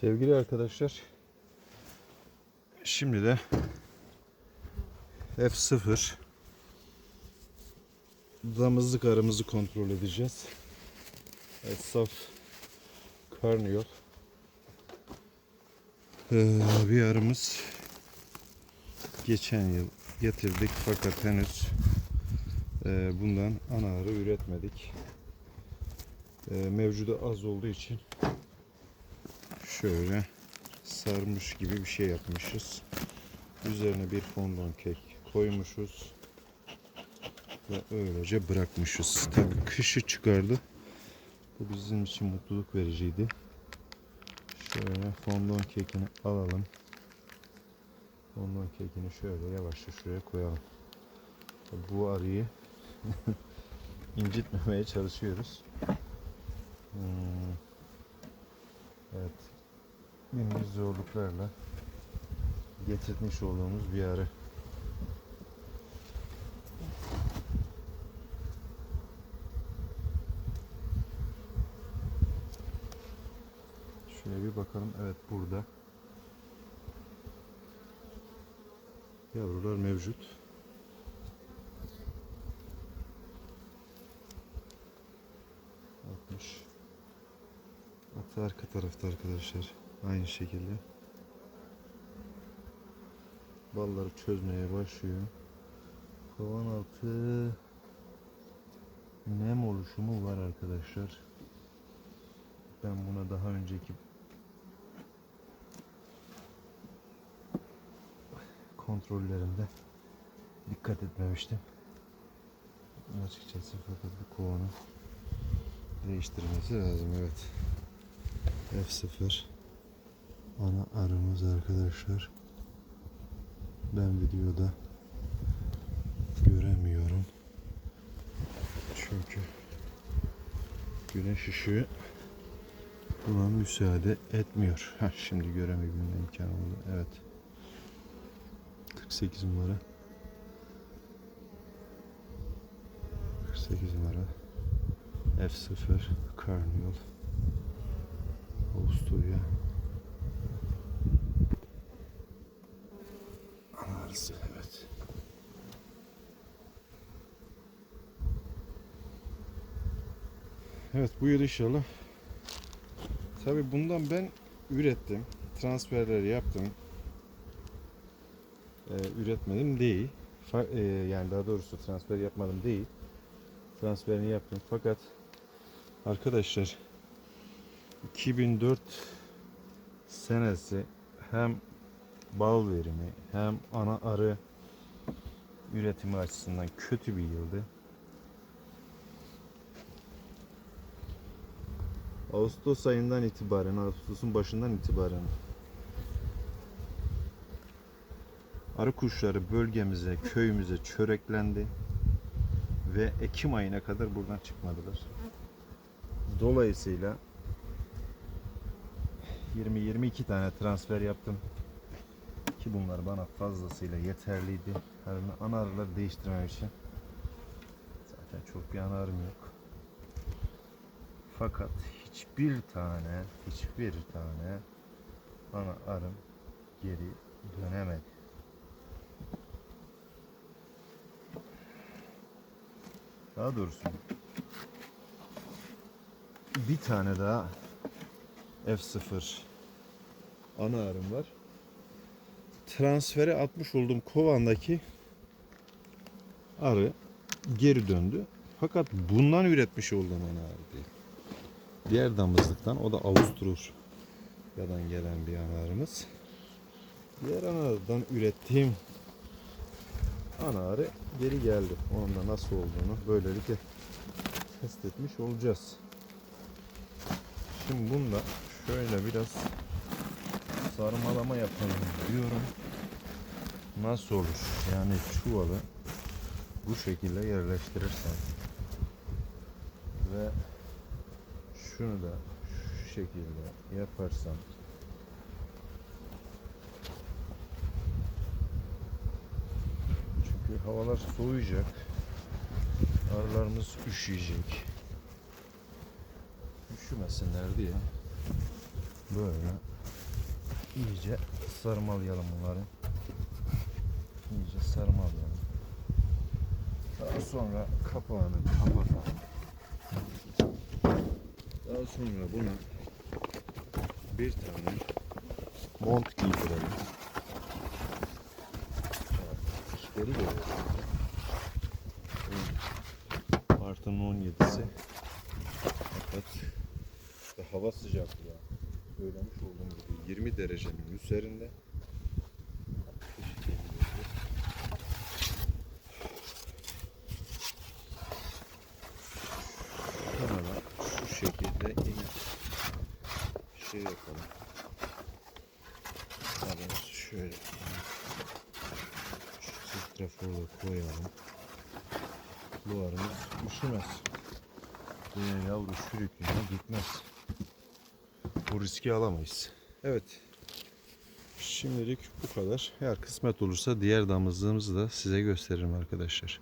Sevgili arkadaşlar, şimdi de F0 damızlık arımızı kontrol edeceğiz. Evet, saf karnıyol. Ee, bir arımız geçen yıl getirdik fakat henüz e, bundan ana arı üretmedik. E, mevcudu az olduğu için şöyle sarmış gibi bir şey yapmışız. Üzerine bir fondant kek koymuşuz. Ve öylece bırakmışız. Tabii kışı çıkardı. Bu bizim için mutluluk vericiydi. Şöyle fondant kekini alalım. Fondant kekini şöyle yavaşça şuraya koyalım. Bu arıyı incitmemeye çalışıyoruz. Hmm. Evet. Günümüz zorluklarla getirmiş olduğumuz bir arı. Şöyle bir bakalım. Evet burada. Yavrular mevcut. Altmış. Atı arka tarafta arkadaşlar. Aynı şekilde. Balları çözmeye başlıyor. Kovan altı nem oluşumu var arkadaşlar. Ben buna daha önceki kontrollerinde dikkat etmemiştim. Açıkçası fakat bu kovanı değiştirmesi lazım evet. F0 ana arımız arkadaşlar. Ben videoda göremiyorum. Çünkü güneş ışığı buna müsaade etmiyor. Heh, şimdi göremebilme imkanı oldu. Evet. 48 numara. 48 numara. F0 Carnival. Avusturya. Anarısı evet. Evet bu yıl inşallah. Tabi bundan ben ürettim. Transferleri yaptım. Ee, üretmedim değil. Fa- e, yani daha doğrusu transfer yapmadım değil. Transferini yaptım. Fakat arkadaşlar 2004 senesi hem bal verimi hem ana arı üretimi açısından kötü bir yıldı. Ağustos ayından itibaren, Ağustos'un başından itibaren arı kuşları bölgemize, köyümüze çöreklendi ve Ekim ayına kadar buradan çıkmadılar. Dolayısıyla 20-22 tane transfer yaptım. Ki bunlar bana fazlasıyla yeterliydi. Yani ana arıları değiştirmem için. Zaten çok bir ana arım yok. Fakat hiçbir tane, hiçbir tane ana arım geri dönemedi. Daha doğrusu bir tane daha F0 ana arım var. Transfere atmış olduğum kovandaki arı geri döndü. Fakat bundan üretmiş olduğum ana arı değil. Diğer damızlıktan o da Avusturya'dan gelen bir ana arımız. Diğer ana arıdan ürettiğim ana arı geri geldi. Onun da nasıl olduğunu böylelikle test etmiş olacağız. Şimdi bunda şöyle biraz sarmalama yapalım diyorum. Nasıl olur? Yani çuvalı bu şekilde yerleştirirsen ve şunu da şu şekilde yaparsam çünkü havalar soğuyacak arılarımız üşüyecek üşümesinler diye böyle iyice sarmalayalım bunları. İyice sarmalayalım. Daha sonra kapağını kapatalım. Daha sonra buna bir tane mont giydirelim. Geri geliyor. Mart'ın 17'si. Fakat işte hava sıcaklığı söylemiş olduğum gibi 20 derecenin üzerinde. Kış geliyor. Sonra şu şekilde yine şey yapalım. Alın şöyle şu straforu koyalım. Bu arımız üşümez. Diğer yavru sürüklüğüne gitmez. Bu riski alamayız. Evet. Şimdilik bu kadar. Eğer kısmet olursa diğer damızlığımızı da size gösteririm arkadaşlar.